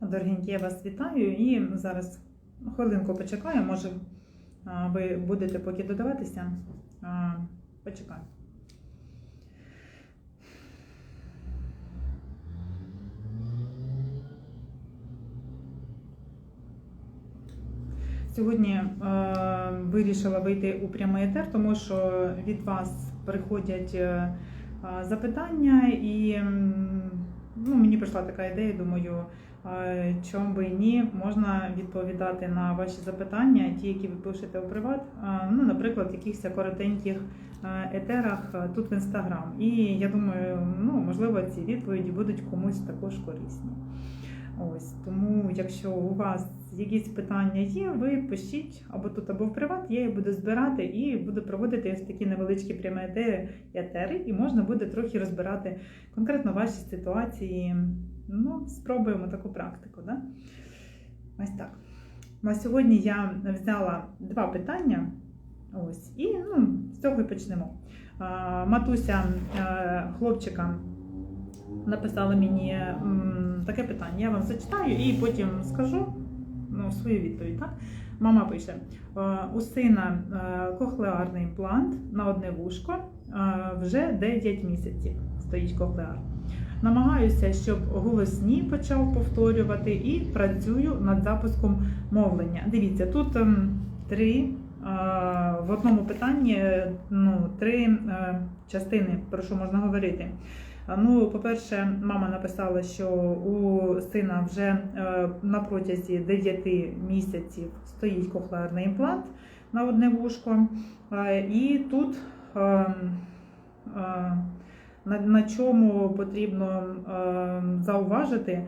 Дорогенькі, я вас вітаю і зараз хвилинку почекаю, може ви будете поки додаватися. Почекаю. Сьогодні е, вирішила вийти у прямий етер, тому що від вас приходять е, запитання, і ну, мені прийшла така ідея, думаю, чому би і ні, можна відповідати на ваші запитання, ті, які ви пишете у приват, ну, наприклад, в якихось коротеньких етерах тут в інстаграм. І я думаю, ну, можливо, ці відповіді будуть комусь також корисні. Ось тому, якщо у вас якісь питання є, ви пишіть або тут, або в приват, я їх буду збирати і буду проводити ось такі невеличкі прямі етери, етери, і можна буде трохи розбирати конкретно ваші ситуації. Ну, спробуємо таку практику. Да? Ось так. На сьогодні я взяла два питання. Ось, і ну, з цього і почнемо. А, Матуся е, хлопчика написала мені м, таке питання. Я вам зачитаю і потім скажу ну, свою відповідь. Так? Мама пише: е, у сина е, кохлеарний імплант на одне вушко е, вже 9 місяців стоїть кохлеар. Намагаюся, щоб голосні почав повторювати і працюю над запуском мовлення. Дивіться, тут ем, три в одному питанні ну, три частини, про що можна говорити. Ну, по-перше, мама написала, що у сина вже е, на протязі 9 місяців стоїть кохлеарний імплант на одне вушко. Е, І тут е, на, чому потрібно зауважити,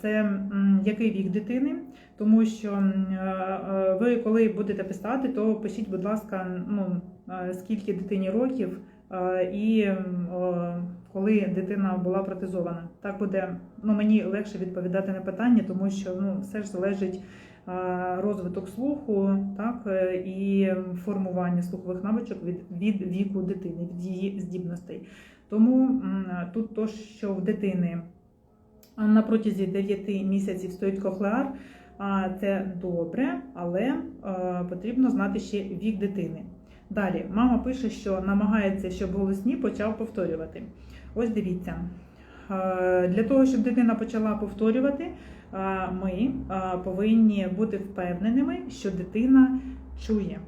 це який вік дитини, тому що ви, коли будете писати, то пишіть, будь ласка, ну, скільки дитині років. І коли дитина була протезована, так буде ну мені легше відповідати на питання, тому що ну все ж залежить розвиток слуху, так е, і формування слухових навичок від, від віку дитини, від її здібностей. Тому тут то, що в дитини на протязі 9 місяців стоїть кохлеар, це добре, але потрібно знати ще вік дитини. Далі, мама пише, що намагається, щоб голосні почав повторювати. Ось дивіться. Е, Для того, щоб дитина почала повторювати, е, ми е, повинні бути впевненими, що дитина чує.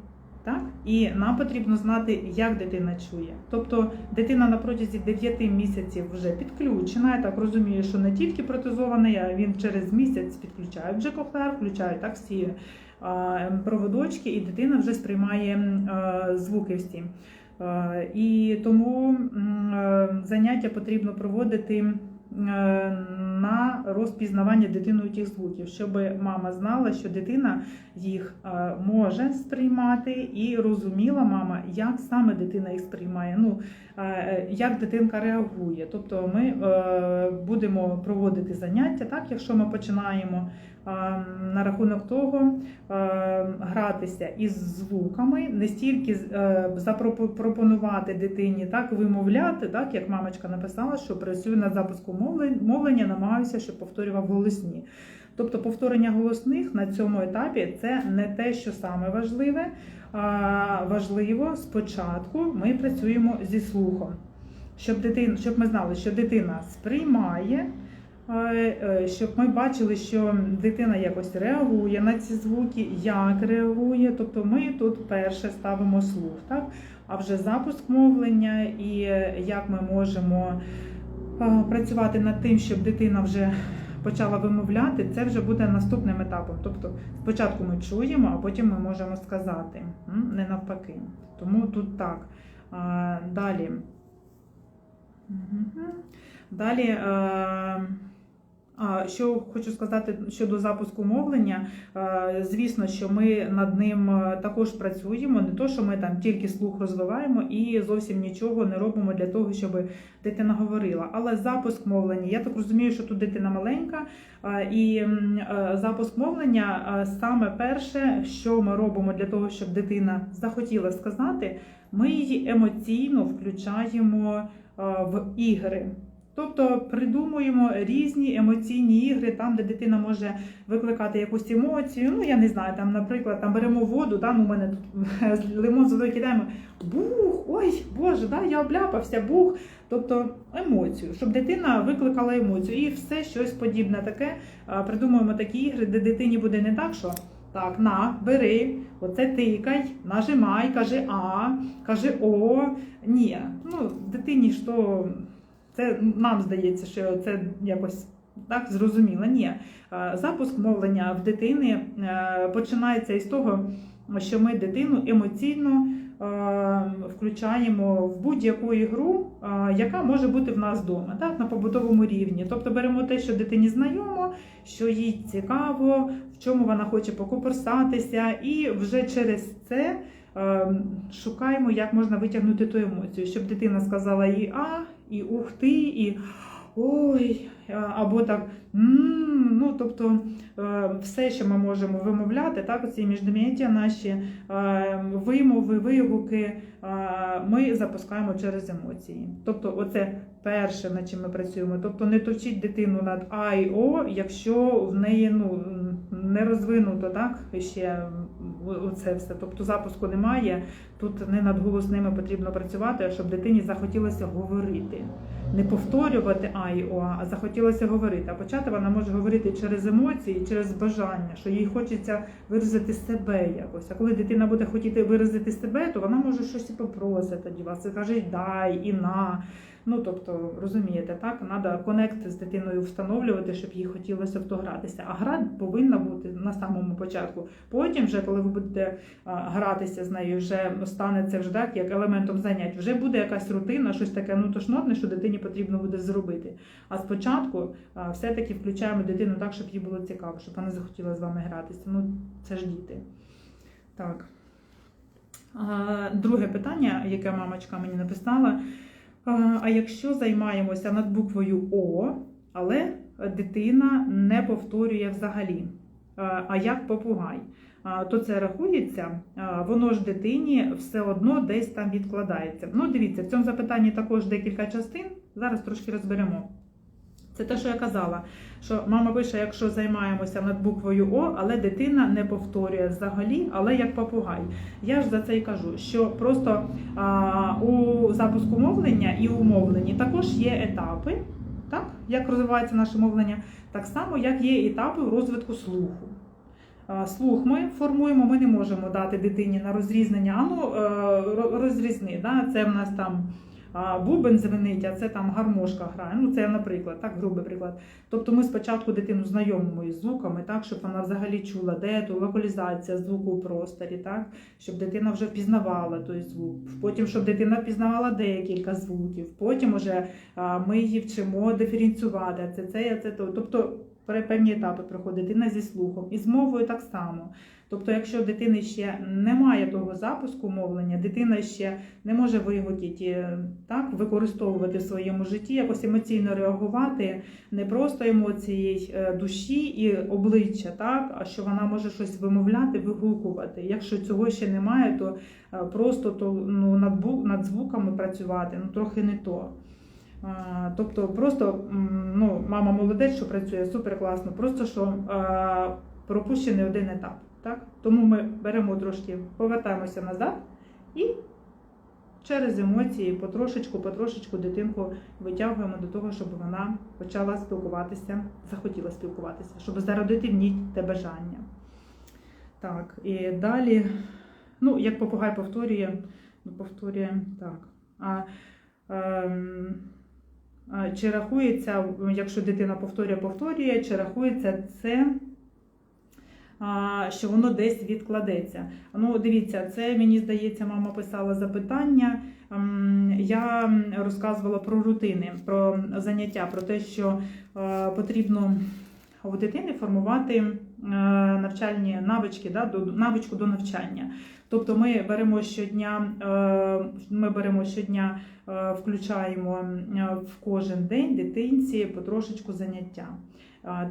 Так? І нам потрібно знати, як дитина чує. Тобто дитина на протязі 9 місяців вже підключена. Я так розумію, що не тільки протезований, а він через місяць підключає вже кохлеар, включає так всі проводочки, і дитина вже сприймає звуки всі. Е, І тому е, заняття потрібно проводити е, на розпізнавання дитиною тих звуків, щоб мама знала, що дитина їх може сприймати, і розуміла мама, як саме дитина їх сприймає. Ну як дитинка реагує. Тобто ми будемо проводити заняття, так, якщо ми починаємо на рахунок того гратися із звуками, не стільки е, запропонувати дитині так вимовляти, так як мамочка написала, що працюю над запуском мовлення, намагаюся, щоб повторював голосні. Тобто повторення голосних на цьому етапі це не те, що саме важливе. А важливо спочатку ми працюємо зі слухом, щоб дитина, щоб ми знали, що дитина сприймає, щоб ми бачили, що дитина якось реагує на ці звуки, як реагує. Тобто ми тут перше ставимо слух, так? А вже запуск мовлення і е, як ми можемо е, працювати над тим, щоб дитина вже почала вимовляти, це вже буде наступним етапом. Тобто спочатку ми чуємо, а потім ми можемо сказати, не навпаки. Тому тут так. Далі. Далі. Що хочу сказати щодо запуску мовлення, е, звісно, що ми над ним е, також працюємо. Не то, що ми там тільки слух розвиваємо і зовсім нічого не робимо для того, щоб дитина говорила. Але запуск мовлення, я так розумію, що тут дитина маленька, е, і запуск мовлення саме перше, що ми робимо для того, щоб дитина захотіла сказати, ми її емоційно включаємо в ігри. Тобто придумуємо різні емоційні ігри, там, де дитина може викликати якусь емоцію. Ну, я не знаю, там, наприклад, там беремо воду, да, ну, у мене тут лимон з водою кидаємо. Бух, ой, Боже, да, я обляпався, бух. Тобто емоцію, щоб дитина викликала емоцію. І все щось подібне таке. Придумуємо такі ігри, де дитині буде не так, що так, на, бери, оце тикай, нажимай, кажи А, кажи О. Ні, ну дитині то це нам здається, що це якось так зрозуміло. Ні. Е, Запуск мовлення в дитини е, починається із того, що ми дитину емоційно е, включаємо в будь-яку ігру, яка може бути в нас вдома, так, на побутовому рівні. Тобто беремо те, що дитині знайомо, що їй цікаво, в чому вона хоче покуперсатися, і вже через це е, шукаємо, як можна витягнути ту емоцію, щоб дитина сказала і а, і ух ти, і ой, або так ну тобто е, все, що ми можемо вимовляти, так, оці міждом'яття наші е, вимови, вигуки, е, ми запускаємо через емоції. Тобто, оце перше, над чим ми працюємо. Тобто не точіть дитину над А і О, якщо в неї ну, не розвинуто так, ще оце все. Тобто запуску немає. Тут не над голосними потрібно працювати, а щоб дитині захотілося говорити. Не повторювати А і О, а захотілося говорити. А почати вона може говорити через емоції, через бажання, що їй хочеться виразити себе якось. А коли дитина буде хотіти виразити себе, то вона може щось і попросити тоді вас. І каже, дай і на. Ну, тобто, розумієте, так, треба конект з дитиною встановлювати, щоб їй хотілося в то гратися. А гра повинна бути на самому початку. Потім, вже, коли ви будете гратися з нею, вже стане це вже так, як елементом занять. Вже буде якась рутина, щось таке ну тошнотне, що дитині потрібно буде зробити. А спочатку все-таки включаємо дитину так, щоб їй було цікаво, щоб вона захотіла з вами гратися. Ну, це ж діти. Так. Друге питання, яке мамочка мені написала. А, А якщо займаємося над буквою О, але дитина не повторює взагалі, А, а як попугай, то це рахується, воно ж дитині все одно десь там відкладається. Ну, дивіться, в цьому запитанні також декілька частин. Зараз трошки розберемо. Це те, що я казала, що мама пише, якщо займаємося над буквою О, але дитина не повторює взагалі, але як попугай. Я ж за це і кажу, що просто а, у запуску мовлення і у мовленні також є етапи, так? як розвивається наше мовлення, так само, як є етапи в розвитку слуху. Слух ми формуємо, ми не можемо дати дитині на розрізнення, а ну е, розрізни, да? це в нас там бубен звенить, а це там гармошка грає. Ну, це, наприклад, так, грубий приклад. Тобто ми спочатку дитину знайомимо із звуками, так, щоб вона взагалі чула, де то локалізація звуку у просторі, так, щоб дитина вже впізнавала той звук. Потім, щоб дитина впізнавала декілька звуків. Потім уже ми її вчимо диференціювати. Це це, це то. Тобто певні етапи проходить дитина зі слухом. І з мовою так само. Тобто, якщо дитини ще немає того запуску мовлення, дитина ще не може виготіти, так, використовувати в своєму житті, якось емоційно реагувати, не просто емоції е, душі і обличчя, так, а що вона може щось вимовляти, вигукувати. Якщо цього ще немає, то е, просто то, ну, над, над звуками працювати ну, трохи не то. А, Тобто, просто ну, мама молодець, що працює супер класно, просто що е, пропущений один етап. Так? Тому ми беремо трошки, повертаємося назад і через емоції потрошечку, потрошечку дитинку витягуємо до того, щоб вона почала спілкуватися, захотіла спілкуватися, щоб зародити в ній те бажання. Так, і далі, ну, як попугай повторює, ну, повторює так. А, ем, чи рахується, якщо дитина повторює, повторює, чи рахується це що воно десь відкладеться. Ну, дивіться, це мені здається, мама писала запитання. Ем, Я розказувала про рутини, про заняття, про те, що е, потрібно у дитини формувати навчальні навички, да, до, навичку до навчання. Тобто ми беремо щодня, е, ми беремо щодня, е, включаємо е, в кожен день дитинці потрошечку заняття.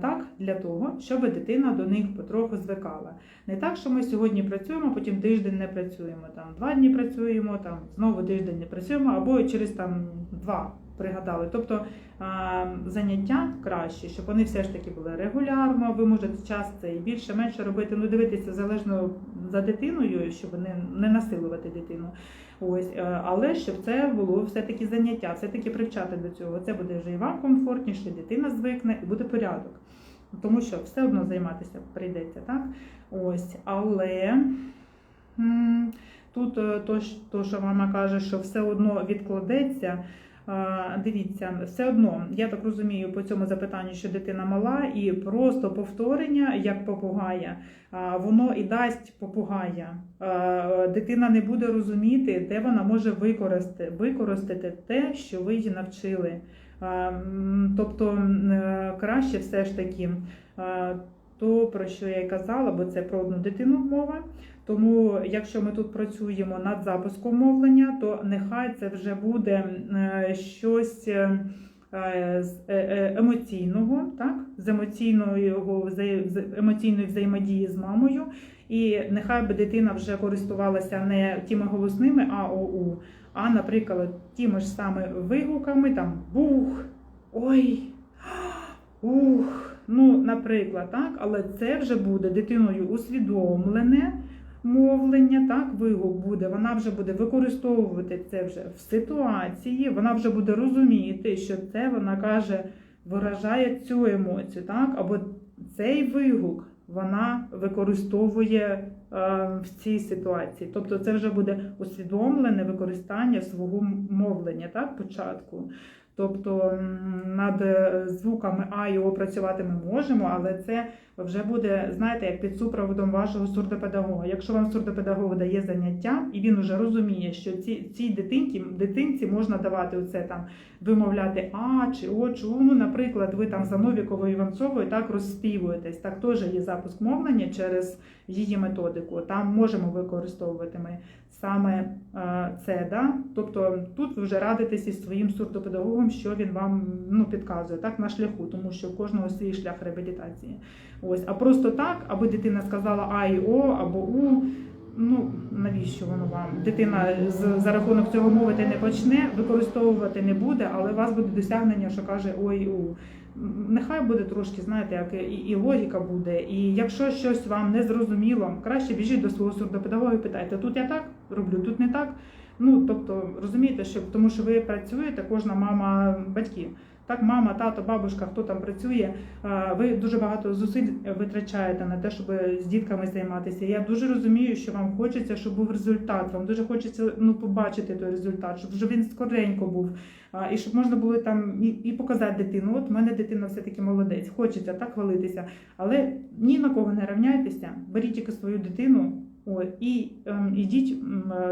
Так, для того, щоб дитина до них потроху звикала. Не так, що ми сьогодні працюємо, потім тиждень не працюємо, там два дні працюємо, там знову тиждень не працюємо, або через там два пригадали. Тобто заняття краще, щоб вони все ж таки були регулярно. Ви можете час це і більше, менше робити. Ну, дивитися залежно за дитиною, щоб не, не насилувати дитину. Ось, е, але щоб це було все-таки заняття, все-таки привчати до цього. Це буде вже і вам комфортніше, дитина звикне і буде порядок. Тому що все одно займатися прийдеться, так? Ось, але тут е, то, що- мама каже, що все одно відкладеться. Дивіться, все одно, я так розумію по цьому запитанню, що дитина мала, і просто повторення як попугая, воно і дасть попугая. Дитина не буде розуміти, де вона може використати, використати те, що ви її навчили. Тобто е, краще все ж таки то, про що я й казала, бо це про одну дитину мова. Тому, якщо ми тут працюємо над запуском мовлення, то нехай це вже буде е, щось е, е, емоційного, так? з з емоційної взаємодії з мамою. І нехай би дитина вже користувалася не тими голосними А, О, У, а, наприклад, тими ж саме вигуками, там бух, ой, ух. Ну, наприклад, так, але це вже буде дитиною усвідомлене мовлення, так, вигук буде, вона вже буде використовувати це вже в ситуації, вона вже буде розуміти, що це вона каже, виражає цю емоцію, так, або цей вигук вона використовує е, в цій ситуації. Тобто це вже буде усвідомлене використання свого мовлення, так, початку. Тобто над е, звуками А і О працювати ми можемо, але це вже буде, знаєте, як під супроводом вашого сурдопедагога. Якщо вам сурдопедагог дає заняття, і він вже розуміє, що ці, цій дитинці, дитинці можна давати оце там вимовляти А чи О, чи У. Ну, наприклад, ви там за Новіковою Іванцовою так розспівуєтесь. Так теж є запуск мовлення через її методику. Там можемо використовувати ми саме е, це. Да? Тобто тут ви вже радитесь із своїм сурдопедагогом, що він вам ну, підказує так на шляху, тому що у кожного свій шлях реабілітації. Ось, а просто так, аби дитина сказала А і О або У. Ну навіщо воно вам? Дитина з за рахунок цього мовити не почне, використовувати не буде, але у вас буде досягнення, що каже ой у. Нехай буде трошки, знаєте, як і, і логіка буде. І якщо щось вам не зрозуміло, краще біжіть до свого сурдопедагога і питайте, тут я так роблю, тут не так. Ну тобто розумієте, що тому що ви працюєте, кожна мама батьків. Так, мама, тато, бабушка, хто там працює, ви дуже багато зусиль витрачаєте на те, щоб з дітками займатися. Я дуже розумію, що вам хочеться, щоб був результат. Вам дуже хочеться ну побачити той результат, щоб вже він скоренько був. І щоб можна було там і, і показати дитину. От в мене дитина все таки молодець, хочеться так хвалитися. Але ні на кого не рівняйтеся, беріть тільки свою дитину. І ем, ідіть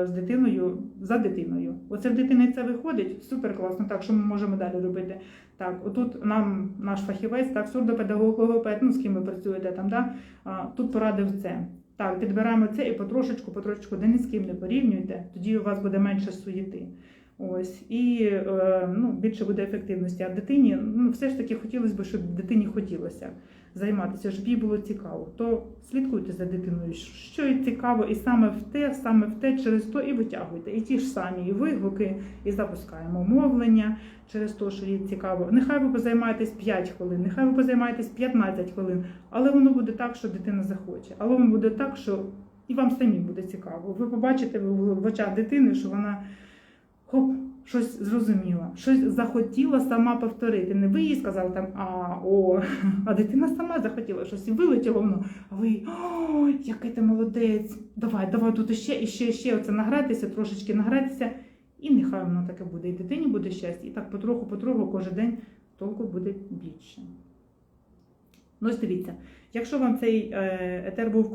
е, з дитиною за дитиною. Оце в дитини це виходить супер класно. Так, що ми можемо далі робити? Так, отут нам наш фахівець, так, сурдопедагог, логопед, ну з ким ви працюєте там, да, тут порадив це. Так, підбираємо це і потрошечку, потрошечку, де ні з ким не порівнюйте, тоді у вас буде менше суєти. Ось і е, ну, більше буде ефективності. А дитині ну, все ж таки хотілося б, щоб дитині хотілося займатися, щоб їй було цікаво. То слідкуйте за дитиною, що їй цікаво, і саме в те, саме в те, через то і витягуйте. І ті ж самі і вигуки, і запускаємо мовлення через те, що їй цікаво. Нехай ви позаймаєтесь 5 хвилин, нехай ви позаймаєтесь 15 хвилин, але воно буде так, що дитина захоче. Але воно буде так, що і вам самі буде цікаво. Ви побачите в очах дитини, що вона хоп, щось зрозуміла, щось захотіла сама повторити. Не ви їй сказали там а, о, а дитина сама захотіла щось і вилетіло воно. А ви ой, який ти молодець. Давай, давай тут іще, і ще, ще оце награтися, трошечки награтися. І нехай воно таке буде. І дитині буде щастя. І так потроху, потроху кожен день толку буде більше. Ну, ось дивіться, якщо вам цей е, етер був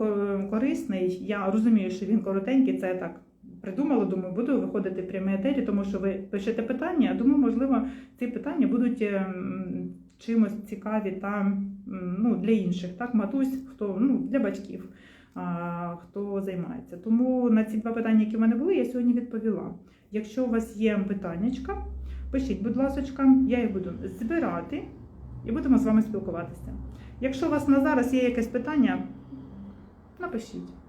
корисний, я розумію, що він коротенький, це так придумала, думаю, буду виходити прямі етері, тому що ви пишете питання, а думаю, можливо, ці питання будуть е, чимось цікаві та ну, для інших, так, матусь, хто ну, для батьків, а, хто займається. Тому на ці два питання, які в мене були, я сьогодні відповіла. Якщо у вас є питаннячка, пишіть, будь ласка, я їх буду збирати і будемо з вами спілкуватися. Якщо у вас на зараз є якесь питання, напишіть.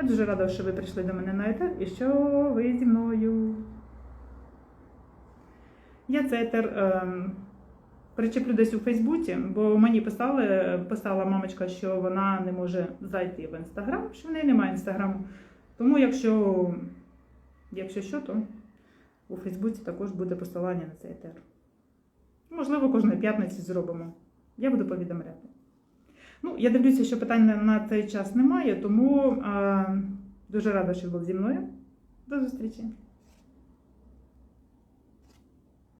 Я дуже рада, що ви прийшли до мене на етап і що ви зі мною. Я цей етер е, причеплю десь у Фейсбуці, бо мені писали, писала мамочка, що вона не може зайти в інстаграм, що в неї немає інстаграму. Тому, якщо, якщо що, то у Фейсбуці також буде посилання на цей етер. Можливо, кожної п'ятниці зробимо. Я буду повідомляти. Ну, я дивлюся, що питань на- цей час немає, тому е, дуже рада, що був зі мною. До зустрічі!